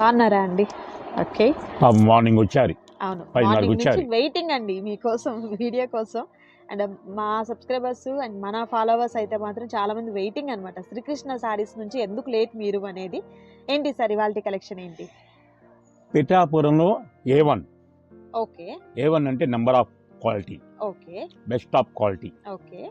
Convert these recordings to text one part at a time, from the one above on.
బాగున్నారా అండి? Okay. Morning వచ్చారు. అవును. మార్నింగ్ నుంచి. వెయిటింగ్ అండి మీకోసం వీడియో కోసం. అండ్ మా సబ్స్క్రైబర్స్ అండ్ మన ఫాలోవర్స్ అయితే మాత్రం చాలా మంది వెయిటింగ్ అనమాట శ్రీకృష్ణ సారీస్ నుంచి ఎందుకు లేట్ మీరు అనేది ఏంటి సార్ ఇవాళ కలెక్షన్ ఏంటి? పిఠాపురంలో A one okay. A one అంటే number of quality. Okay. Best of quality. Okay.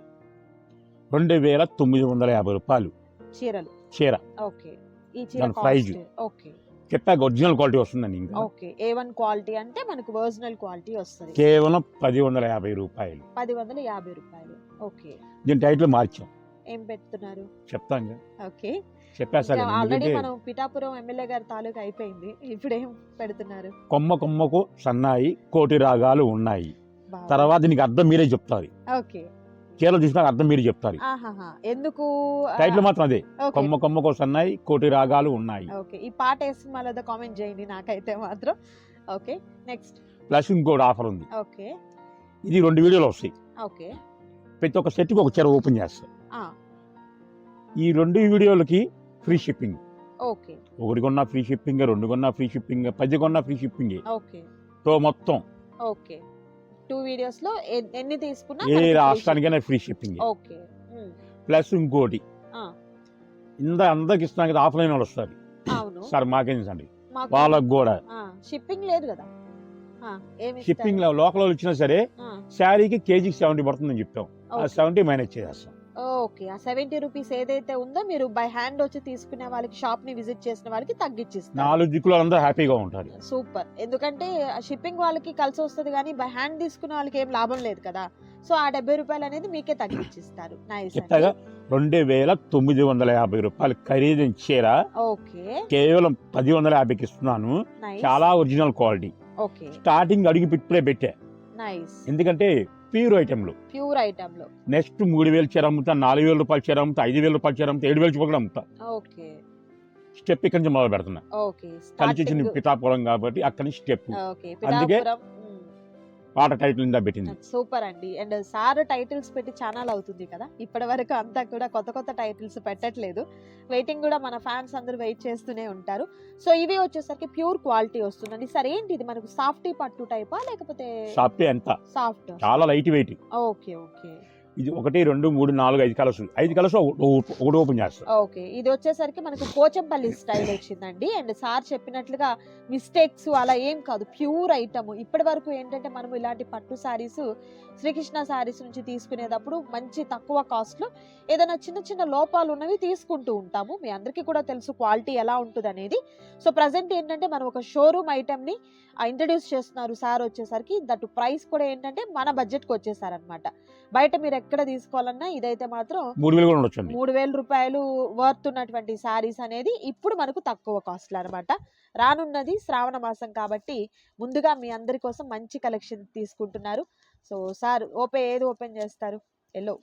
రెండు వేల తొమ్మిది వందల యాభై రూపాయలు. చీరలు. చీర. ఓకే. ఈ చీర. కాస్ట్. ఓకే. చెప్పాక ఒరిజినల్ క్వాలిటీ వస్తుందండి ఇంకా. ఓకే ఏ వన్ క్వాలిటీ అంటే మనకు ఒరిజినల్ క్వాలిటీ వస్తుంది. కేవలం పది వందల యాభై రూపాయలు. పది వందల యాభై రూపాయలు. ఓకే. దీని టైటిల్ మార్చాం. ఏం పెడుతున్నారు? చెప్తాను ఓకే. చెప్పేస్తాను ఆల్రెడీ మనం పిఠాపురం ఎమ్మెల్యే గారి తాలూకా అయిపోయింది. ఇప్పుడు ఏం పెడుతున్నారు? కొమ్మ కొమ్మకు సన్నాయి కోటి రాగాలు ఉన్నాయి. తర్వాత దీనికి అర్థం మీరే చెప్తారు. ఓకే. చీరలు చూసినాక అర్థం మీరే చెప్తారు. ఎందుకు? టైటిల్ మాత్రం అదే. ఓకే. కొమ్మ కొమ్మకు సన్నాయి కోటి రాగాలు ఉన్నాయి. ఓకే. ఈ పాట వేసి మళ్ళీ కామెంట్ చేయండి నాకైతే మాత్రం. ఓకే. నెక్స్ట్ ప్లస్ ఇంకోటి ఆఫర్ ఉంది. ఓకే. ఇది రెండు వీడియోలు వస్తాయి. ఓకే. ప్రతి ఒక్క సెట్కి ఒక చీర ఓపెన్ చేస్తాం. ఆ, ఈ రెండు వీడియోలకి ఫ్రీ షిప్పింగ్ ఓకే. ఒకటి కొన్నా ఫ్రీ షిప్పింగ్ రెండు కొన్నా ఫ్రీ షిప్పింగ్ పది కొన్నా ఫ్రీ షిప్పింగ్ ఓకే. తో మొత్తం. ఓకే. టూ వీడియోస్లో ఎన్ని తీసుకున్నా ఏ రాష్ట్రానికైనా ఫ్రీ షిప్పింగ్. ఓకే. ప్లస్ ఇంకోటి. ఇంత అందరికి ఇస్తున్నాం కదా ఆఫ్లైన్ వాళ్ళు వస్తారు. సార్ మాకేంటండి మాకు వాళ్ళకి కూడా. షిప్పింగ్ లేదు కదా. షిప్పింగ్ లోకల్ వాళ్ళు ఇచ్చినా సరే శారీకి కేజీకి సెవెంటీ పడుతుందని చెప్పాం ఆ సెవెంటీ మైనస్ చేసేస్తాం. ఓకే. ఆ సెవెంటీ రూపీస్ ఏదైతే ఉందో మీరు బై హ్యాండ్ వచ్చి తీసుకునే వాళ్ళకి షాప్ని విజిట్ చేసిన వాళ్ళకి తగ్గించిస్తారు నాలుగు దిక్కులు అందరూ హ్యాపీగా ఉంటారు. సూపర్. ఎందుకంటే షిప్పింగ్ వాళ్ళకి కలిసి వస్తుంది కానీ బై హ్యాండ్ తీసుకునే వాళ్ళకి ఏం లాభం లేదు కదా. సో ఆ డెబ్బై రూపాయలు అనేది మీకే తగ్గించిస్తారు నైస్ చెప్తాగా రెండు వేల తొమ్మిది వందల యాభై రూపాయలు ఖరీదైన చీర ఓకే. కేవలం పది వందల యాభైకి ఇస్తున్నాను. నైస్. చాలా ఒరిజినల్ క్వాలిటీ. ఓకే. స్టార్టింగ్ అడిగి ఇప్పుడే పెట్టా. నైస్. ఎందుకంటే ప్యూర్ ఐటెంలు. ప్యూర్ ఐటమ్లో నెక్స్ట్ మూడు వేలు చీర అమ్ముతా నాలుగు వేల రూపాయల చీర అమ్ముతా ఐదు వేల రూపాయల చీర అమ్ముతా ఏడు వేల రూపాయలు అమ్ముతా. ఓకే. స్టెప్ ఇక్కడి నుంచి మొదలు పెడుతున్నా. కలిసి పిఠాపురం కాబట్టి అక్కడి నుంచి స్టెప్. అందుకే పాట టైటిల్ ఇందా పెట్టింది. సూపర్ అండి. అండ్ సార్ టైటిల్స్ పెట్టి ఛానల్ అవుతుంది కదా ఇప్పటి వరకు అంతా కూడా కొత్త కొత్త టైటిల్స్ పెట్టట్లేదు. వెయిటింగ్ కూడా మన ఫ్యాన్స్ అందరూ వెయిట్ చేస్తూనే ఉంటారు. సో ఇవి వచ్చేసరికి ప్యూర్ క్వాలిటీ వస్తుందండి. సరే ఏంటి ఇది మనకు సాఫ్టీ పట్టు టైపా లేకపోతే షాపే ఎంత? సాఫ్ట్? చాలా లైట్ వెయిట్. Okay okay. ఇది ఒకటి రెండు మూడు నాలుగు ఐదు కలర్స్ ఐదు కలర్స్ ఒకటి ఓపెన్ చేస్తా ఓకే ఇది వచ్చేసరికి మనకు పోచంపల్లి స్టైల్ వచ్చిందండి. అండ్ సార్ చెప్పినట్లుగా మిస్టేక్స్ అలా ఏం కాదు. Pure item. ఇప్పటి వరకు ఏంటంటే మనం ఇలాంటి పట్టు శారీస్ శ్రీకృష్ణ శారీస్ నుంచి తీసుకునేటప్పుడు మంచి తక్కువ కాస్ట్లో ఏదైనా చిన్న చిన్న లోపాలు ఉన్నవి తీసుకుంటూ ఉంటాము. మీ అందరికీ కూడా తెలుసు క్వాలిటీ ఎలా ఉంటుంది అనేది సో ప్రజెంట్ ఏంటంటే మనం ఒక షోరూమ్ ఐటమ్ని ఇంట్రడ్యూస్ చేస్తున్నారు సార్ వచ్చేసరికి. దట్ ప్రైస్ కూడా ఏంటంటే మన బడ్జెట్కి వచ్చేసారనమాట. బయట మీరు ఎక్కడ తీసుకోవాలన్నా ఇదైతే మాత్రం మూడు వేలు కూడా మూడు వేల రూపాయలు వర్త్ ఉన్నటువంటి శారీస్ అనేది ఇప్పుడు మనకు తక్కువ కాస్ట్లో అనమాట రానున్నది శ్రావణ మాసం కాబట్టి ముందుగా మీ అందరి కోసం మంచి కలెక్షన్ తీసుకుంటున్నారు. సో సార్ ఓపెన్ ఏది ఓపెన్ చేస్తారు? ఎల్లో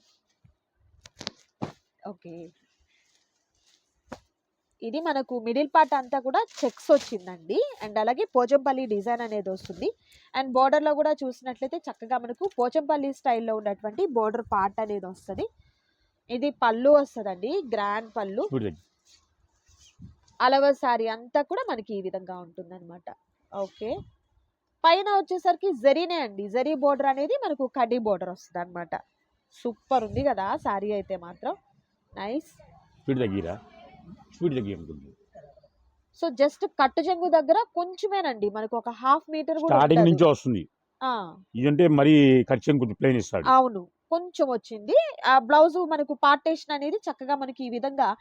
ఓకే ఇది మనకు మిడిల్ పార్ట్ అంతా కూడా చెక్స్ వచ్చిందండి. అండ్ అలాగే పోచంపల్లి డిజైన్ అనేది వస్తుంది. అండ్ border లో కూడా చూసినట్లయితే చక్కగా మనకు పోచంపల్లి స్టైల్లో ఉన్నటువంటి బోర్డర్ పార్ట్ అనేది వస్తుంది. ఇది పళ్ళు వస్తుందండి. గ్రాండ్ పళ్ళు. అలవ సారీ అంతా కూడా మనకి ఈ విధంగా ఉంటుందన్నమాట. ఓకే. పైన వచ్చేసరికి జరీనే అండి. జరీ బోర్డర్ అనేది మనకు కడ్డీ బోర్డర్ వస్తుంది అనమాట సూపర్ ఉంది కదా సారీ అయితే మాత్రం. నైస్. స్పీడ్ తగ్గి ఉంటుంది సో జస్ట్ కట్టు చెంగు దగ్గర కొంచెమేనండి. మనకు ఒక హాఫ్ మీటర్ కూడా స్టార్టింగ్. నుంచే వస్తుంది. ఆ, ఇదంటే మరీ ఖర్చు కొంచెం ప్లేన్ ఇస్తాడు అవును. కొంచెం వచ్చింది. ఆ బ్లౌజ్ మనకు పార్టేషన్ అనేది చక్కగా మనకి ఈ విధంగా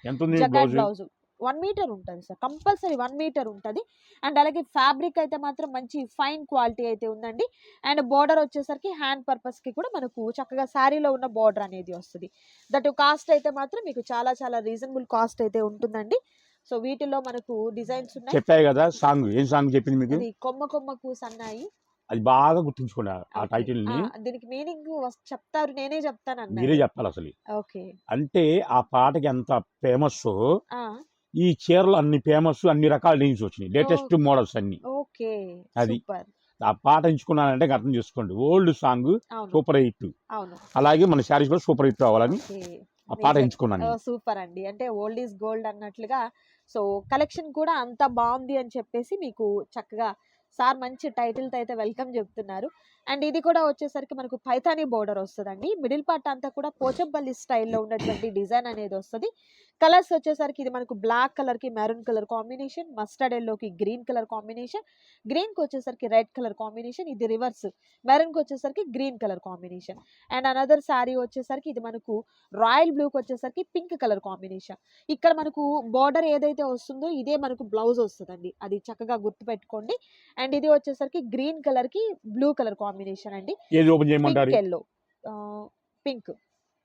బ్లౌజ్. వన్ మీటర్ ఉంటుంది సార్ కంపల్సరీ వన్ మీటర్ ఉంటుంది. అండ్ అలాగే ఫ్యాబ్రిక్ అయితే మాత్రం మంచి ఫైన్ క్వాలిటీ అయితే ఉందండి. అండ్ బోర్డర్ వచ్చేసరికి హ్యాండ్ పర్పస్కి కూడా మనకు చక్కగా శారీలో ఉన్న బోర్డర్ అనేది వస్తుంది. దట్ కాస్ట్ అయితే మాత్రం మీకు చాలా చాలా రీజనబుల్ కాస్ట్ అయితే ఉంటుందండి. సో వీటిలో మనకు డిజైన్స్ ఉన్నాయి. చెప్పాయి కదా సాంగ్ ఏం సాంగ్ చెప్పింది మీకు? కొమ్మ కొమ్మకు సన్నాయి. అది బాగా గుర్తుంచుకోండి ఆ-. టైటిల్ని దీనికి మీనింగ్ చెప్తారు నేనే చెప్తాను మీరే చెప్పాలి అసలు. ఓకే. అంటే ఆ పాటకి ఎంత ఫేమస్ ఈ చీరలు అన్ని ఫేమస్ అన్ని రకాల డిజైన్స్ వచ్చినాయి. లేటెస్ట్. మోడల్స్ అన్ని. ఓకే. అది. ఆ పాట ఎంచుకున్నానంటే అర్థం చేసుకోండి. ఓల్డ్ సాంగ్ సూపర్ హిట్ అలాగే మన శారీస్ కూడా సూపర్ హిట్ అవ్వాలని ఆ పాట ఎంచుకున్నాను నేను. సూపర్ అండి. అంటే ఓల్డ్ ఈజ్ గోల్డ్ అన్నట్లుగా సో కలెక్షన్ కూడా అంత బాగుంది అని చెప్పేసి మీకు చక్కగా సార్ మంచి టైటిల్తో అయితే వెల్కమ్ చెప్తున్నారు. అండ్ ఇది కూడా వచ్చేసరికి మనకు పైథాని బోర్డర్ వస్తుందండి. మిడిల్ పార్ట్ అంతా కూడా పోచంపల్లి స్టైల్లో ఉన్నటువంటి డిజైన్ అనేది వస్తుంది. కలర్స్ వచ్చేసరికి ఇది మనకు బ్లాక్ కలర్కి మెరూన్ కలర్ కాంబినేషన్ మస్టర్డ్ ఎల్లోకి గ్రీన్ కలర్ కాంబినేషన్ గ్రీన్కి వచ్చేసరికి రెడ్ కలర్ కాంబినేషన్ ఇది రివర్స్. మెరూన్కి వచ్చేసరికి green colour combination. And another sari వచ్చేసరికి ఇది మనకు రాయల్ బ్లూకి వచ్చేసరికి పింక్ కలర్ కాంబినేషన్. ఇక్కడ మనకు బార్డర్ ఏదైతే వస్తుందో ఇదే మనకు బ్లౌజ్ వస్తుందండి. అది చక్కగా గుర్తుపెట్టుకోండి. అండ్ ఇది వచ్చేసరికి గ్రీన్ కలర్కి బ్లూ కలర్ కాంబినేషన్. అండి. ఏది ఓపెన్ చేయమంటారు? Pink yellow. Pink.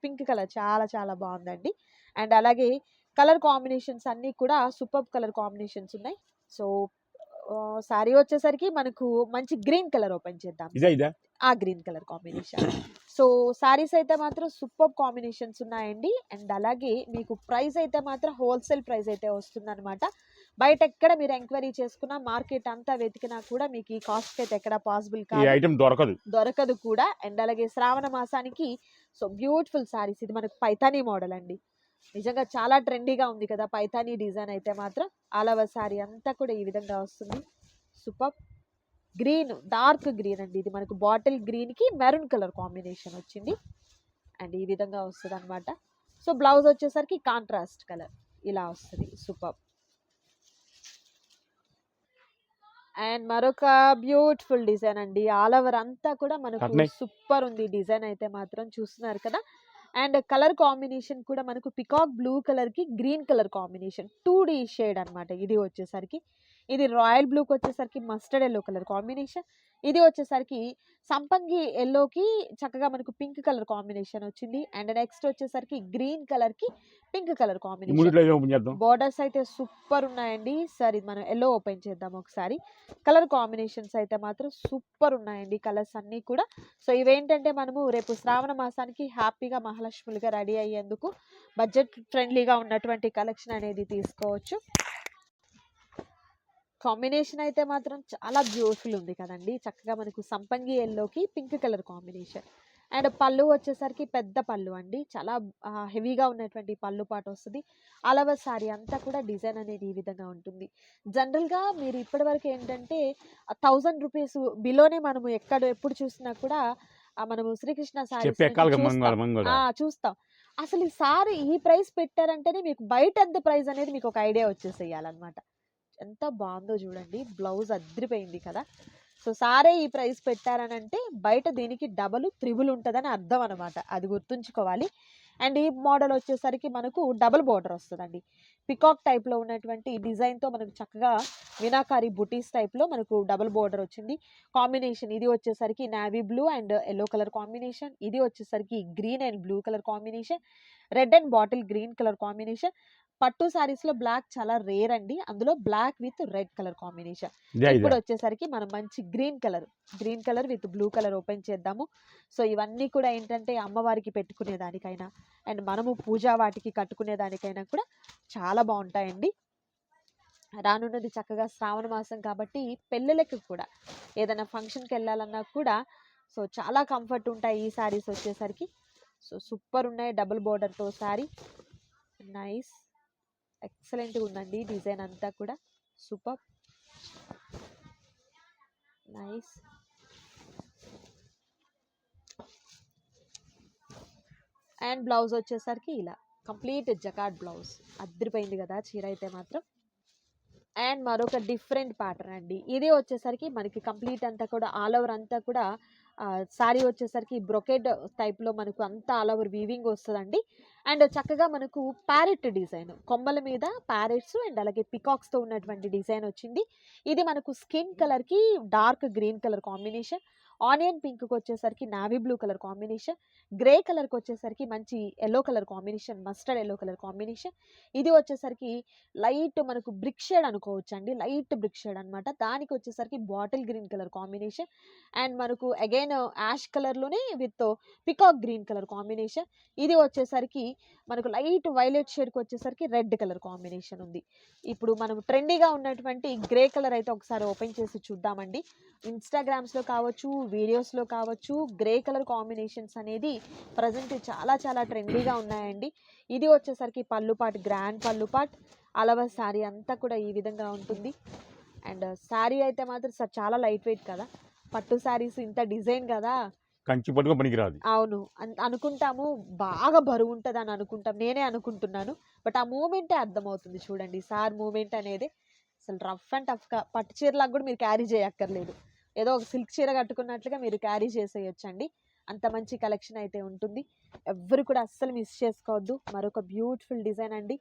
Pink colour చాలా చాలా బాగుందండి. అండ్ అలాగే కలర్ కాంబినేషన్స్ అన్నీ కూడా సూపర్ కలర్ కాంబినేషన్స్ ఉన్నాయి. సో శారీ వచ్చేసరికి మనకు మంచి గ్రీన్ కలర్ ఓపెన్ చేద్దాం. ఆ green colour combination. So saris అయితే మాత్రం సూపర్ కాంబినేషన్స్ ఉన్నాయండి. అండ్ అలాగే మీకు ప్రైస్ అయితే మాత్రం హోల్సేల్ ప్రైస్ అయితే వస్తుందన్నమాట. బయట ఎక్కడ మీరు ఎంక్వైరీ చేసుకున్నా మార్కెట్ అంతా వెతికినా కూడా మీకు ఈ కాస్ట్ అయితే ఎక్కడ పాసిబుల్ కాదు. ఐటమ్ దొరకదు. దొరకదు కూడా. అండ్ అలాగే శ్రావణ మాసానికి సో బ్యూటిఫుల్ సారీస్ ఇది మనకు పైతానీ మోడల్ అండి. నిజంగా చాలా ట్రెండీగా ఉంది కదా పైతానీ డిజైన్ అయితే మాత్రం. ఆల్ ఓవర్ సారీ అంతా కూడా ఈ విధంగా వస్తుంది. సూపర్ గ్రీన్ డార్క్ గ్రీన్ అండి. ఇది మనకు బాటిల్ గ్రీన్కి మెరూన్ కలర్ కాంబినేషన్ వచ్చింది. అండ్ ఈ విధంగా వస్తుంది అనమాట సో బ్లౌజ్ వచ్చేసరికి కాంట్రాస్ట్ కలర్ ఇలా వస్తుంది. సూపర్ అండ్ మరొక బ్యూటిఫుల్ డిజైన్ అండి. ఆల్ ఓవర్ అంతా కూడా మనకు. సూపర్ ఉంది డిజైన్ అయితే మాత్రం చూస్తున్నారు కదా. అండ్ కలర్ కాంబినేషన్ కూడా మనకు పికాక్ బ్లూ కలర్కి green colour combination to the shade అన్నమాట. ఇది వచ్చేసరికి. ఇది రాయల్ బ్లూకి వచ్చేసరికి మస్టర్డ్ ఎల్లో కలర్ కాంబినేషన్. ఇది వచ్చేసరికి సంపంగి ఎల్లోకి చక్కగా మనకు పింక్ కలర్ కాంబినేషన్ వచ్చింది. అండ్ నెక్స్ట్ వచ్చేసరికి గ్రీన్ కలర్కి పింక్ కలర్ కాంబినేషన్. బోర్డర్స్ అయితే సూపర్ ఉన్నాయండి. సార్ ఇది మనం ఎల్లో ఓపెన్ చేద్దాం ఒకసారి. కలర్ కాంబినేషన్స్ అయితే మాత్రం సూపర్ ఉన్నాయండి కలర్స్ అన్నీ కూడా. సో ఇవేంటంటే మనము రేపు శ్రావణ మాసానికి హ్యాపీగా మహాలక్ష్ములుగా రెడీ అయ్యేందుకు బడ్జెట్ ఫ్రెండ్లీగా ఉన్నటువంటి కలెక్షన్ అనేది తీసుకోవచ్చు. కాంబినేషన్ అయితే మాత్రం చాలా బ్యూటిఫుల్ ఉంది కదండి. చక్కగా మనకు సంపంగి ఎల్లోకి పింక్ కలర్ కాంబినేషన్. అండ్ పళ్ళు వచ్చేసరికి పెద్ద పళ్ళు అండి. చాలా హెవీగా ఉన్నటువంటి పళ్ళు పాట వస్తుంది. అలవ సారీ అంతా కూడా డిజైన్ అనేది ఈ విధంగా ఉంటుంది. జనరల్గా మీరు ఇప్పటివరకు ఏంటంటే థౌజండ్ రూపీస్ బిలోనే మనము ఎక్కడ ఎప్పుడు చూసినా కూడా మనము శ్రీకృష్ణ సారీ చూస్తాం. అసలు ఈ సారీ ఈ ప్రైస్ పెట్టారంటేనే మీకు బయట ఎంత ప్రైస్ అనేది మీకు ఒక ఐడియా వచ్చేసేయాలన్నమాట. ఎంత బాగుందో చూడండి. బ్లౌజ్ అద్రిపోయింది కదా. సో సారే ఈ ప్రైస్ పెట్టారని అంటే బయట దీనికి డబల్ త్రిబుల్ ఉంటుందని అర్థం అనమాట అది గుర్తుంచుకోవాలి. అండ్ ఈ మోడల్ వచ్చేసరికి మనకు డబుల్ బోర్డర్ వస్తుందండి. పికాక్ టైప్లో ఉన్నటువంటి డిజైన్తో మనకు చక్కగా వినాకారి బుటీస్ టైప్లో మనకు డబుల్ బోర్డర్ వచ్చింది. కాంబినేషన్ ఇది వచ్చేసరికి navy blue and yellow colour combination. ఇది వచ్చేసరికి green and blue colour combination. Red and bottle green colour combination. పట్టు సారీస్లో బ్లాక్ చాలా రేర్ అండి. అందులో black with red colour combination. ఇప్పుడు వచ్చేసరికి మనం మంచి green colour green colour with blue colour open చేద్దాము. సో ఇవన్నీ కూడా ఏంటంటే అమ్మవారికి పెట్టుకునే దానికైనా అండ్ మనము పూజా వాటికి కట్టుకునే దానికైనా కూడా చాలా బాగుంటాయండి. రానున్నది చక్కగా శ్రావణ మాసం కాబట్టి పెళ్ళిళ్ళకి కూడా ఏదైనా ఫంక్షన్కి వెళ్ళాలన్నా కూడా సో చాలా కంఫర్ట్ ఉంటాయి ఈ శారీస్ వచ్చేసరికి. సో సూపర్ ఉన్నాయి డబుల్ బోర్డర్తో శారీ నైస్. ఎక్సలెంట్గా ఉందండి డిజైన్ అంతా కూడా. సూపర్. నైస్. అండ్ బ్లౌజ్ వచ్చేసరికి ఇలా కంప్లీట్ జకాట్ బ్లౌజ్. అద్దరిపోయింది కదా చీర అయితే మాత్రం. అండ్ మరొక డిఫరెంట్ ప్యాటర్న్ అండి. ఇది వచ్చేసరికి మనకి కంప్లీట్ అంతా కూడా ఆల్ ఓవర్ అంతా కూడా సారీ వచ్చేసరికి బ్రొకెడ్ టైప్లో మనకు అంతా ఆల్ ఓవర్ వీవింగ్ వస్తుందండి. అండ్ చక్కగా మనకు ప్యారెట్ డిజైన్ కొమ్మల మీద ప్యారెట్స్ అండ్ అలాగే పికాక్స్తో ఉన్నటువంటి డిజైన్ వచ్చింది. ఇది మనకు స్కిన్ కలర్కి dark green colour combination. Onion పింక్కి వచ్చేసరికి navy blue colour combination grey కలర్కి వచ్చేసరికి మంచి yellow colour combination mustard yellow colour combination. ఇది వచ్చేసరికి లైట్ మనకు బ్రిక్ షేడ్ అనుకోవచ్చు అండి లైట్ బ్రిక్ షేడ్ అనమాట దానికి వచ్చేసరికి bottle green colour combination. And మనకు అగైన్ యాష్ కలర్లోనే with peacock green colour combination. ఇది వచ్చేసరికి మనకు లైట్ వైలెట్ షేడ్కి వచ్చేసరికి రెడ్ కలర్ కాంబినేషన్ ఉంది. ఇప్పుడు మనం ట్రెండీగా ఉన్నటువంటి గ్రే కలర్ అయితే ఒకసారి ఓపెన్ చేసి చూద్దామండి. ఇన్స్టాగ్రామ్స్లో కావచ్చు వీడియోస్లో కావచ్చు గ్రే కలర్ కాంబినేషన్స్ అనేది ప్రజెంట్ చాలా చాలా ట్రెండీగా ఉన్నాయండి. ఇది వచ్చేసరికి పళ్ళు పాట్ గ్రాండ్ పళ్ళు పాట్ అలవ శారీ అంతా కూడా ఈ విధంగా ఉంటుంది. అండ్ శారీ అయితే మాత్రం స- చాలా లైట్ వెయిట్ కదా. పట్టు శారీస్ ఇంత డిజైన్ కదా. కంచి పట్టుకో పనికిరాదు. అవును. అన్- అనుకుంటాము బాగా బరువు ఉంటుంది అని అనుకుంటాం నేనే అనుకుంటున్నాను. బట్ ఆ మూమెంటే అర్థమవుతుంది చూడండి సార్ మూమెంట్ అనేది. అసలు రఫ్ అండ్ టఫ్గా పట్టు చీరలాగా కూడా మీరు క్యారీ చేయక్కర్లేదు. ఏదో ఒక సిల్క్ చీర కట్టుకున్నట్లుగా మీరు క్యారీ చేసేయొచ్చండి. అంత మంచి కలెక్షన్ అయితే ఉంటుంది. ఎవ్వరు కూడా అస్సలు మిస్ చేసుకోవద్దు. మరొక బ్యూటిఫుల్ డిజైన్ అండి.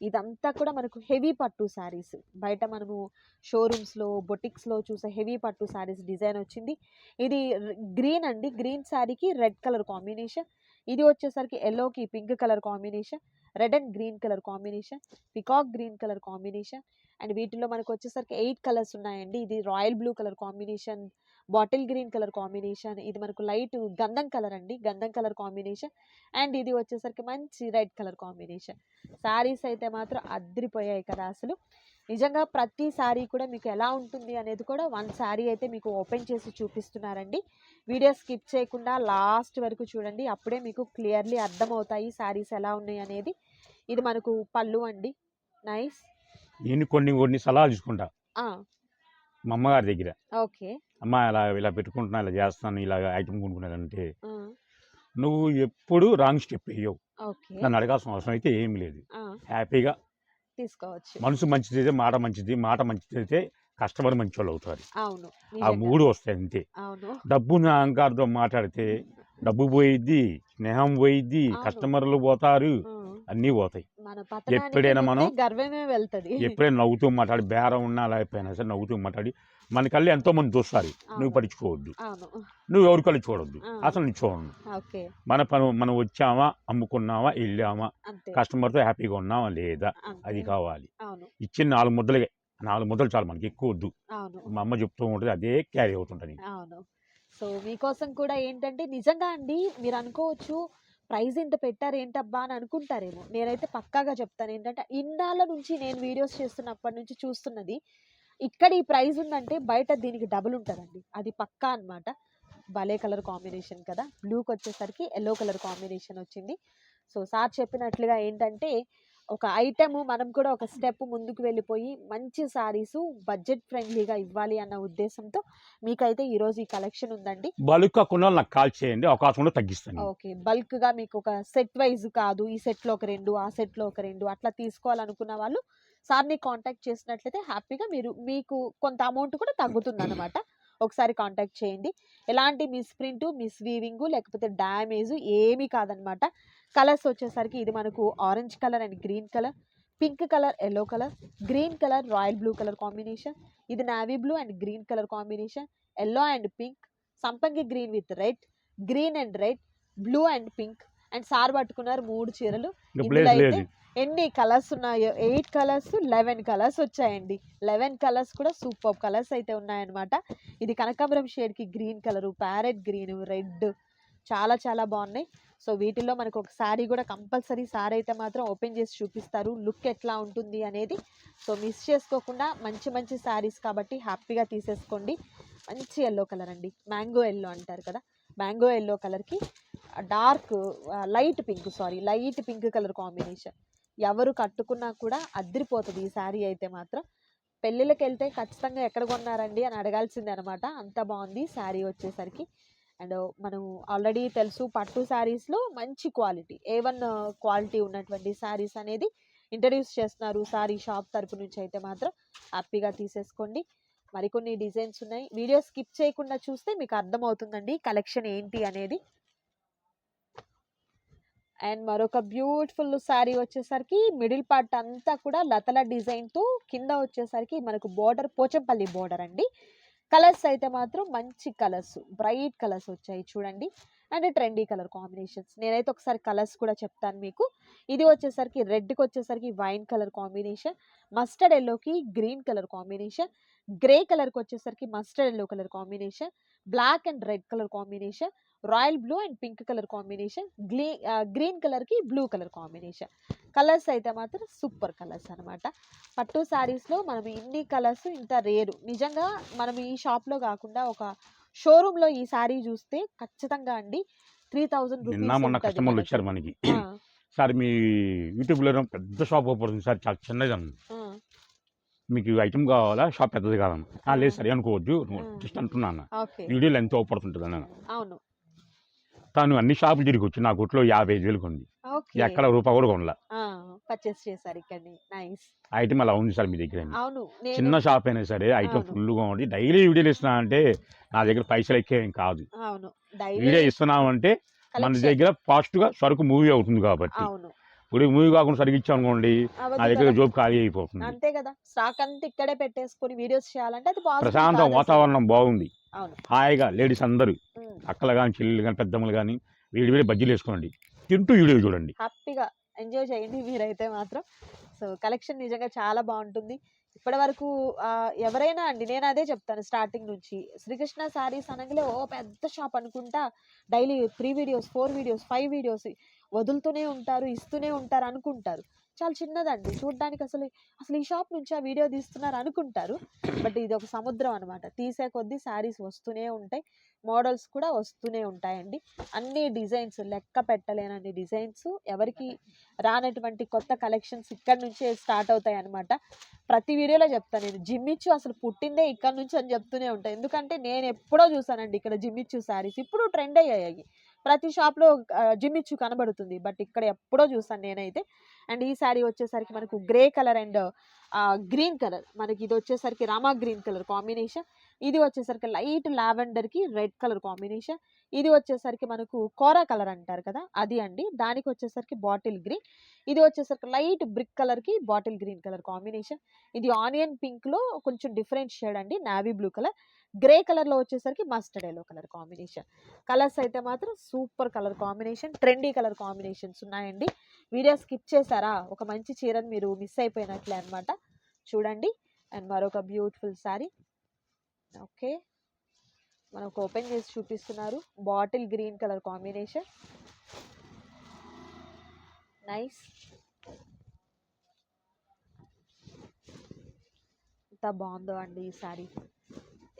ఇదంతా కూడా మనకు హెవీ పట్టు శారీస్. బయట మనము షోరూమ్స్లో బొటిక్స్లో చూసే హెవీ పట్టు శారీస్ డిజైన్ వచ్చింది. ఇది గ్రీన్ అండి. గ్రీన్ శారీకి రెడ్ కలర్ కాంబినేషన్. ఇది వచ్చేసరికి ఎల్లోకి pink colour combination. Red and green colour combination. Peacock green colour combination. And వీటిలో మనకు వచ్చేసరికి ఎయిట్ కలర్స్ ఉన్నాయండి. ఇది royal blue colour combination bottle green colour combination ఇది మనకు లైట్ గంధం కలర్ అండి. గంధం కలర్ కాంబినేషన్ అండ్ ఇది వచ్చేసరికి మంచి రెడ్ కలర్ కాంబినేషన్. శారీస్ అయితే మాత్రం అద్దరిపోయాయి కదా అసలు. నిజంగా ప్రతి శారీ కూడా మీకు ఎలా ఉంటుంది అనేది కూడా వన్ శారీ అయితే మీకు ఓపెన్ చేసి చూపిస్తున్నారండి. వీడియో స్కిప్ చేయకుండా లాస్ట్ వరకు చూడండి. అప్పుడే మీకు క్లియర్లీ అర్థమవుతాయి శారీస్ ఎలా ఉన్నాయి అనేది. ఇది మనకు పళ్ళు అండి. నైస్. నేను కొన్ని కొన్ని సలహాలు తీసుకుంటా. మా అమ్మగారి దగ్గర. ఓకే. అమ్మ ఇలా ఇలా పెట్టుకుంటున్నా ఇలా చేస్తాను ఇలా ఐటమ్ కొనుక్కున్నానంటే నువ్వు ఎప్పుడు రాంగ్ స్టెప్ వేయవు నన్ను అడగాల్సిన అవసరం అయితే ఏం లేదు. హ్యాపీగా తీసుకోవచ్చు. మనసు మంచిది అయితే మాట మంచిది మాట మంచిది అయితే కస్టమర్ మంచి వాళ్ళు అవుతారు ఆ. మూడు వస్తాయి అంతే. డబ్బు అహంకారంతో మాట్లాడితే డబ్బు పోయిద్ది స్నేహం పోయిద్ది. కస్టమర్లు పోతారు. అన్నీ పోతాయి. ఎప్పుడైనా మనం- గర్వమే వెళ్తది. ఎప్పుడైనా నవ్వుతూ మాట్లాడి బేరం ఉన్నా లేకపోయినా సరే నవ్వుతూ మాట్లాడి మన కళ్ళు ఎంతో మంది చూస్తారు. నువ్వు. పట్టించుకోవద్దు. నువ్వు ఎవరి కళ్ళు చూడొద్దు. అసలు నువ్వు ఓకే. మన పని మనం వచ్చామా అమ్ముకున్నామా వెళ్ళామా కస్టమర్తో హ్యాపీగా ఉన్నామా లేదా. అది కావాలి. ఇచ్చిన నాలుగు ముద్దలే నాలుగు ముద్దలు చాలు మనకి ఎక్కువ వద్దు. మా అమ్మ చెప్తూ ఉంటుంది అదే క్యారీ అవుతుంటుంది. సో మీకోసం కూడా ఏంటంటే నిజంగా అండి మీరు అనుకోవచ్చు ప్రైస్ ఇంత పెట్టారు ఏంటబ్బా అని అనుకుంటారేమో. నేనైతే పక్కాగా చెప్తాను. ఏంటంటే ఇన్నాళ్ళ నుంచి నేను వీడియోస్ చేస్తున్నప్పటి నుంచి చూస్తున్నది ఇక్కడ ఈ ప్రైస్ ఉందంటే బయట దీనికి డబుల్ ఉంటుందండి. అది పక్కా అన్నమాట. భలే కలర్ కాంబినేషన్ కదా. బ్లూకి వచ్చేసరికి ఎల్లో కలర్ కాంబినేషన్ వచ్చింది. సో సార్ చెప్పినట్లుగా ఏంటంటే ఒక ఐటెము మనం కూడా ఒక స్టెప్ ముందుకు వెళ్ళిపోయి మంచి శారీస్ బడ్జెట్ ఫ్రెండ్లీగా ఇవ్వాలి అన్న ఉద్దేశంతో మీకైతే ఈరోజు ఈ కలెక్షన్ ఉందండి. బల్క్ నాకు కాల్ చేయండి అవకాశం కూడా తగ్గిస్తాను ఓకే బల్క్గా మీకు ఒక సెట్ వైజ్ కాదు ఈ సెట్లో ఒక రెండు ఆ సెట్లో ఒక రెండు అట్లా తీసుకోవాలనుకున్న వాళ్ళు సార్ని కాంటాక్ట్ చేసినట్లయితే హ్యాపీగా మీరు మీకు కొంత అమౌంట్ కూడా తగ్గుతుంది అనమాట ఒకసారి కాంటాక్ట్ చేయండి. ఎలాంటి మిస్ ప్రింట్ మిస్ వీవింగ్ లేకపోతే డ్యామేజ్ ఏమీ కాదనమాట కలర్స్ వచ్చేసరికి ఇది మనకు orange colour and green colour pink colour yellow colour green colour royal blue colour combination ఇది navy blue and green colour combination yellow and pink సంపంగి green with red green and red blue and pink and sir పట్టుకున్నారు మూడు చీరలు. ఇందులో ఎన్ని colours ఉన్నాయో eight colours eleven colours వచ్చాయండి. Eleven colours కూడా సూపర్ కలర్స్ అయితే ఉన్నాయన్నమాట. ఇది కనకాంబరం షేడ్కి green colour parrot green red చాలా చాలా బాగున్నాయి. సో వీటిల్లో మనకు ఒక శారీ కూడా కంపల్సరీ శారీ అయితే మాత్రం ఓపెన్ చేసి చూపిస్తారు. లుక్ ఎట్లా ఉంటుంది అనేది. సో మిస్ చేసుకోకుండా మంచి మంచి శారీస్ కాబట్టి హ్యాపీగా తీసేసుకోండి. మంచి ఎల్లో కలర్ అండి. మ్యాంగో ఎల్లో అంటారు కదా. మ్యాంగో ఎల్లో కలర్కి dark light pink sorry light pink colour combination ఎవరు కట్టుకున్నా కూడా అద్దరిపోతుంది ఈ శారీ అయితే మాత్రం. పెళ్ళిళ్ళకి వెళ్తే ఖచ్చితంగా ఎక్కడ కొన్నారండి అని అడగాల్సిందే అనమాట అంత బాగుంది శారీ వచ్చేసరికి. అండ్ మనం ఆల్రెడీ తెలుసు పట్టు శారీస్లో మంచి quality. A one uh, quality ఉన్నటువంటి శారీస్ అనేది ఇంట్రడ్యూస్ చేస్తున్నారు శారీ షాప్ తరపు నుంచి అయితే మాత్రం. హ్యాపీగా తీసేసుకోండి. మరికొన్ని డిజైన్స్ ఉన్నాయి. వీడియో స్కిప్ చేయకుండా చూస్తే మీకు అర్థమవుతుందండి కలెక్షన్ ఏంటి అనేది. అండ్ మరొక బ్యూటిఫుల్ శారీ వచ్చేసరికి మిడిల్ పార్ట్ అంతా కూడా లతల డిజైన్తో కింద వచ్చేసరికి మనకు బోర్డర్ పోచంపల్లి బోర్డర్ అండి. కలర్స్ అయితే మాత్రం మంచి కలర్స్ బ్రైట్ కలర్స్ వచ్చాయి చూడండి. And trendy colour combinations. నేనైతే ఒకసారి కలర్స్ కూడా చెప్తాను మీకు. ఇది వచ్చేసరికి రెడ్కి వచ్చేసరికి వైన్ కలర్ కాంబినేషన్ మస్టర్డ్ ఎల్లోకి గ్రీన్ కలర్ కాంబినేషన్ గ్రే కలర్కి వచ్చేసరికి mustard yellow colour combination black and red colour combination royal blue and pink colour combination glee green కలర్కి బ్లూ కలర్ కాంబినేషన్. కలర్స్ అయితే మాత్రం సూపర్ కలర్స్ అనమాట పట్టు శారీస్లో మనం ఇన్ని కలర్స్ ఇంత రేరు. నిజంగా మనం ఈ షాప్లో కాకుండా ఒక షోరూమ్లో ఈ సారీ చూస్తే ఖచ్చితంగా అండి త్రీ థౌజండ్ కస్టమర్లు వచ్చారు మనకి. సార్ మీ యూట్యూబ్లో పెద్ద షాప్ ఓపెన్ సార్ చాలా చిన్నది అన్న మీకు ఐటమ్ కావాలా? షాప్ పెద్దది కాదన్న. "ఆ, లేదు సరే అనుకోవద్దు. జస్ట్ అంటున్నాను ఓకే. వీడియోలో ఎంత ఓపడుతుంటుంది అన్న అవును. తాను అన్ని షాపులు తిరిగి వచ్చి నా కొట్లో యాభై ఐదు వేలకు ఉంది. ఎక్కడ రూపాయి కూడా కొనలా. పర్చేస్ చేశారు నైస్ ఐటమ్ అలా ఉంది సార్ మీ దగ్గర అవును చిన్న షాప్ అయినా సరే ఐటమ్. ఫుల్గా ఉంది. డైలీ వీడియోలు ఇస్తున్నా అంటే నా దగ్గర పైసలు ఎక్కేం కాదు. అవును. వీడియో డైలీ ఇస్తున్నాం అంటే మన దగ్గర ఫాస్ట్గా సరుకు మూవీ అవుతుంది కాబట్టి. ఇప్పుడు మూవీ కాకుండా సరిగ్గా ఇచ్చాం అనుకోండి నా దగ్గర. జోబ్ ఖాళీ అయిపోతుంది. అంతే కదా. స్టాక్ అంతా ఇక్కడే పెట్టేసుకొని వీడియోస్ చేయాలంటే అది ప్రశాంతం. వాతావరణం బాగుంది. అవును. హాయిగా లేడీస్ అందరూ. అక్కలు కానీ చెల్లెలు కానీ పెద్దమ్మలు కానీ వీడి వీడి బజ్జీలు వేసుకోండి. తింటూ వీడియో చూడండి. హ్యాపీగా ఎంజాయ్ చేయండి మీరైతే మాత్రం. సో కలెక్షన్ నిజంగా చాలా బాగుంటుంది. ఇప్పటి వరకు ఎవరైనా అండి నేను అదే చెప్తాను స్టార్టింగ్ నుంచి. శ్రీకృష్ణ శారీస్ అనగానే ఓ పెద్ద షాప్ అనుకుంటా. Daily three videos four videos five videos వదులుతూనే ఉంటారు ఇస్తూనే ఉంటారు అనుకుంటారు. చాలా చిన్నదండి. చూడడానికి అసలు అసలు ఈ షాప్ నుంచి ఆ వీడియో తీస్తున్నారు అనుకుంటారు. బట్ ఇది ఒక సముద్రం అనమాట తీసే కొద్దీ శారీస్ వస్తూనే ఉంటాయి. మోడల్స్ కూడా వస్తూనే ఉంటాయండి. అన్ని డిజైన్స్ లెక్క పెట్టలేనన్ని డిజైన్స్. ఎవరికి రానటువంటి కొత్త కలెక్షన్స్ ఇక్కడ నుంచే స్టార్ట్ అవుతాయి అనమాట ప్రతి వీడియోలో చెప్తాను నేను. జిమ్మిచ్చు అసలు పుట్టిందే ఇక్కడ నుంచి అని చెప్తూనే ఉంటాను ఎందుకంటే నేను ఎప్పుడో చూసానండి ఇక్కడ జిమ్మిచ్చు శారీస్. ఇప్పుడు ట్రెండ్ అయ్యాయి ప్రతి షాప్లో జిమ్మిచ్చు కనబడుతుంది. బట్ ఇక్కడ ఎప్పుడో చూసాను నేనైతే. అండ్ ఈ శారీ వచ్చేసరికి మనకు grey colour and green colour. మనకి ఇది వచ్చేసరికి రామా గ్రీన్ కలర్ కాంబినేషన్. ఇది వచ్చేసరికి లైట్ లావెండర్కి రెడ్ కలర్ కాంబినేషన్. ఇది వచ్చేసరికి మనకు కోరా కలర్ అంటారు కదా అది అండి. దానికి వచ్చేసరికి బాటిల్ గ్రీన్. ఇది వచ్చేసరికి లైట్ బ్రిక్ కలర్కి బాటిల్ గ్రీన్ కలర్ కాంబినేషన్. ఇది ఆనియన్ పింక్లో కొంచెం డిఫరెంట్ షేడ్ అండి నావీ బ్లూ కలర్. గ్రే కలర్లో వచ్చేసరికి mustard yellow colour combination. Colours అయితే మాత్రం super colour combination trendy colour combinations ఉన్నాయండి. వీడియో స్కిప్ చేశారా? ఒక మంచి చీరని మీరు మిస్ అయిపోయినట్లే అన్నమాట. చూడండి. అండ్ మరొక బ్యూటిఫుల్ శారీ. ఓకే. మనకు ఓపెన్ చేసి చూపిస్తున్నారు. Bottle green colour combination. Nice. ఎంత బాగుందో అండి ఈ శారీ.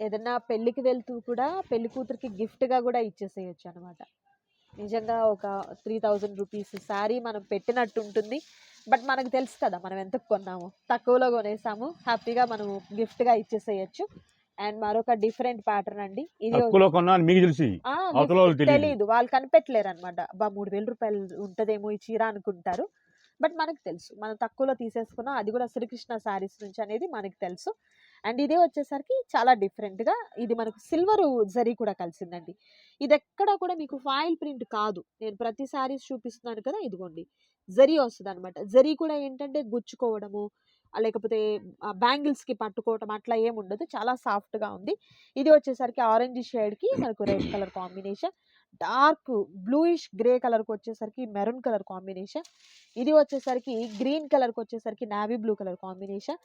ఏదన్నా పెళ్ళికి వెళ్తూ కూడా పెళ్ళి కూతురికి గిఫ్ట్గా కూడా ఇచ్చేసేయచ్చు అనమాట నిజంగా ఒక త్రీ థౌజండ్ రూపీస్ శారీ మనం పెట్టినట్టు ఉంటుంది. బట్ మనకు తెలుసు కదా మనం ఎంత కొన్నాము. తక్కువలో కొనేసాము. హ్యాపీగా మనం గిఫ్ట్గా ఇచ్చేసేయచ్చు. అండ్ మరొక డిఫరెంట్ ప్యాటర్న్ అండి. ఇది మీకు తెలిసి. తెలియదు వాళ్ళు కనిపెట్టలేరు అనమాట మూడు వేల రూపాయలు ఉంటదేమో ఈ చీర అనుకుంటారు. బట్ మనకు తెలుసు. మనం తక్కువలో తీసేసుకున్నాం. అది కూడా శ్రీకృష్ణ శారీస్ నుంచి అనేది మనకు తెలుసు. అండ్ ఇదే వచ్చేసరికి చాలా డిఫరెంట్గా ఇది మనకు సిల్వర్ జరీ కూడా కలిసిందండి. ఇది ఎక్కడ కూడా మీకు ఫాయిల్ ప్రింట్ కాదు. నేను ప్రతి శారీస్ చూపిస్తున్నాను కదా ఇదిగోండి. జరీ వస్తుంది అనమాట జరీ కూడా ఏంటంటే గుచ్చుకోవడము లేకపోతే బ్యాంగిల్స్కి పట్టుకోవటం అట్లా ఏమి ఉండదు. చాలా సాఫ్ట్గా ఉంది. ఇది వచ్చేసరికి ఆరెంజ్ షేడ్కి మనకు red colour combination. Dark bluish grey కలర్కి వచ్చేసరికి మెరూన్ కలర్ కాంబినేషన్. ఇది వచ్చేసరికి గ్రీన్ కలర్కి వచ్చేసరికి navy blue colour combination.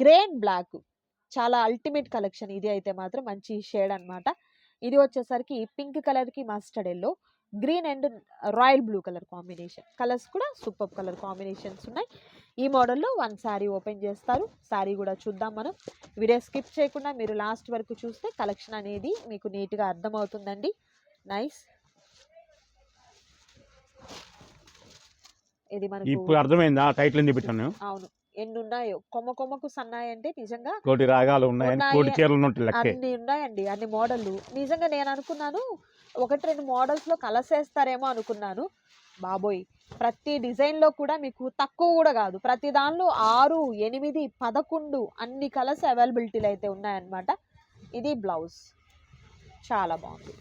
Grey and black చాలా అల్టిమేట్ కలెక్షన్ ఇది అయితే మాత్రం మంచి షేడ్ అన్నమాట. ఇది వచ్చేసరికి పింక్ కలర్కి mustard yellow green and royal blue colour combination. Colours కూడా సూపర్ కలర్ కాంబినేషన్స్ ఉన్నాయి. ఈ మోడల్లో వన్ శారీ ఓపెన్ చేస్తారు. శారీ కూడా చూద్దాం మనం. వీడియో స్కిప్ చేయకుండా మీరు లాస్ట్ వరకు చూస్తే కలెక్షన్ అనేది మీకు నీట్గా అర్థమవుతుందండి. నైస్. ఇది మనకు ఇప్పుడు అర్థమైందా? టైటిల్ ఎందుకు పెట్టాను? అవును. ఎన్ని ఉన్నాయో కొమ్మ కొమ్మకు సన్నాయి అంటే నిజంగా కోటి రాగాలు ఉన్నాయని ఉన్నాయి. కోటి చీరలు అన్ని ఉన్నాయండి. అన్ని మోడళ్ళు. నిజంగా నేను అనుకున్నాను ఒకటి రెండు మోడల్స్లో కలర్స్ వేస్తారేమో అనుకున్నాను. బాబోయ్! ప్రతి డిజైన్లో కూడా మీకు తక్కువ కూడా కాదు. ప్రతి దానిలో ఆరు ఎనిమిది పదకొండు అన్ని కలర్స్ అవైలబిలిటీలు అయితే ఉన్నాయన్నమాట. ఇది బ్లౌజ్. చాలా బాగుంది.